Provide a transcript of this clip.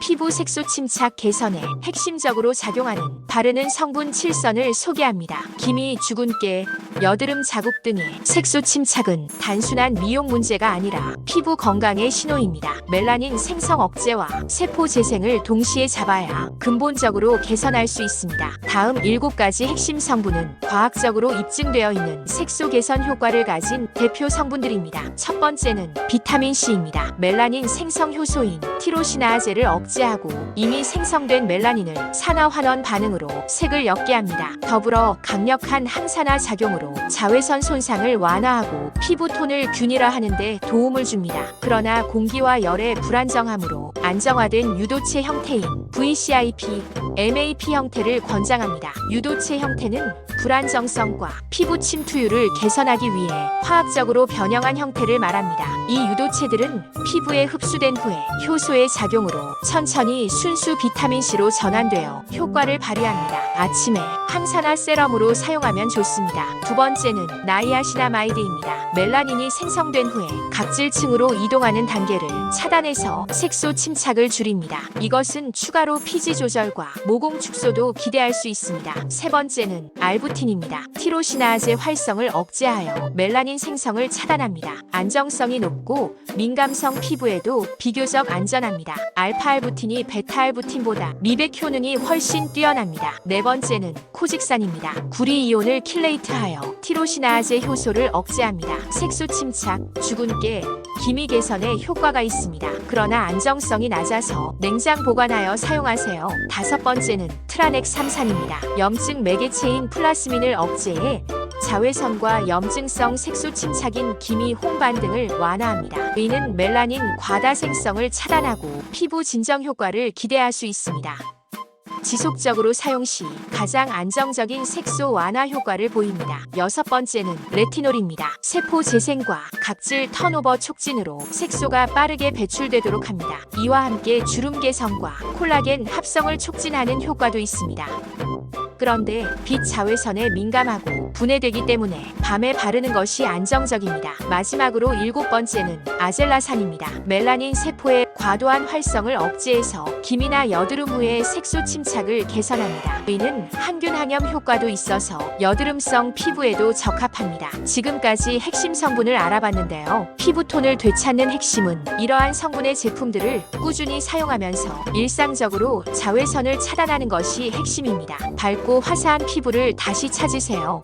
피부 색소 침착 개선에 핵심적으로 작용하는 바르는 성분 7선을 소개합니다. 기미, 주근깨, 여드름 자국 등의 색소 침착은 단순한 미용 문제가 아니라 피부 건강의 신호입니다. 멜라닌 생성 억제와 세포 재생을 동시에 잡아야 근본적으로 개선할 수 있습니다. 다음 7가지 핵심 성분은 과학적으로 입증되어 있는 색소 개선 효과를 가진 대표 성분들입니다. 첫 번째는 비타민 C입니다. 멜라닌 생성 효소인 티로시나아제를 억제 하고 이미 생성된 멜라닌을 산화 환원 반응으로 색을 옅게 합니다. 더불어 강력한 항산화 작용으로 자외선 손상을 완화하고 피부 톤을 균일화하는 데 도움을 줍니다. 그러나 공기와 열의 불안정함으로 안정화된 유도체 형태인 VCIP, MAP 형태를 권장합니다. 유도체 형태는 불안정성과 피부 침투율을 개선하기 위해 화학적으로 변형한 형태를 말합니다. 이 유도체들은 피부에 흡수된 후에 효소의 작용으로 천천히 순수 비타민C로 전환되어 효과를 발휘합니다. 아침에 항산화 세럼으로 사용하면 좋습니다. 두 번째는 나이아시나마이드입니다. 멜라닌이 생성된 후에 각질층으로 이동하는 단계를 차단해서 색소 침착을 줄입니다. 이것은 추가로 피지 조절과 모공 축소도 기대할 수 있습니다. 세 번째는 알부 틴입니다. 티로시나아제 활성을 억제하여 멜라닌 생성을 차단합니다. 안정성이 높고 민감성 피부에도 비교적 안전합니다. 알파알부틴이 베타알부틴보다 미백 효능이 훨씬 뛰어납니다. 네 번째는 코직산입니다. 구리 이온을 킬레이트하여 티로시나아제 효소를 억제합니다. 색소 침착, 주근깨, 기미 개선에 효과가 있습니다. 그러나 안정성이 낮아서 냉장 보관하여 사용하세요. 다섯 번째는 트라넥 삼산입니다. 염증 매개체인 플라스 민을 억제해 자외선과 염증성 색소 침착인 기미 홍반 등을 완화합니다. 이는 멜라닌 과다 생성을 차단하고 피부 진정 효과를 기대할 수 있습니다. 지속적으로 사용 시 가장 안정적인 색소 완화 효과를 보입니다. 여섯 번째는 레티놀입니다. 세포 재생과 각질 턴오버 촉진으로 색소가 빠르게 배출되도록 합니다. 이와 함께 주름 개선과 콜라겐 합성을 촉진하는 효과도 있습니다. 그런데 빛 자외선에 민감하고 분해되기 때문에 밤에 바르는 것이 안정적입니다. 마지막으로 일곱 번째는 아젤라산입니다. 멜라닌 세포의 과도한 활성을 억제해서 기미나 여드름 후의 색소 침착을 개선합니다. 이는 항균 항염 효과도 있어서 여드름성 피부에도 적합합니다. 지금까지 핵심 성분을 알아봤는데요. 피부톤을 되찾는 핵심은 이러한 성분의 제품들을 꾸준히 사용하면서 일상적으로 자외선을 차단하는 것이 핵심입니다. 밝고 화사한 피부를 다시 찾으세요.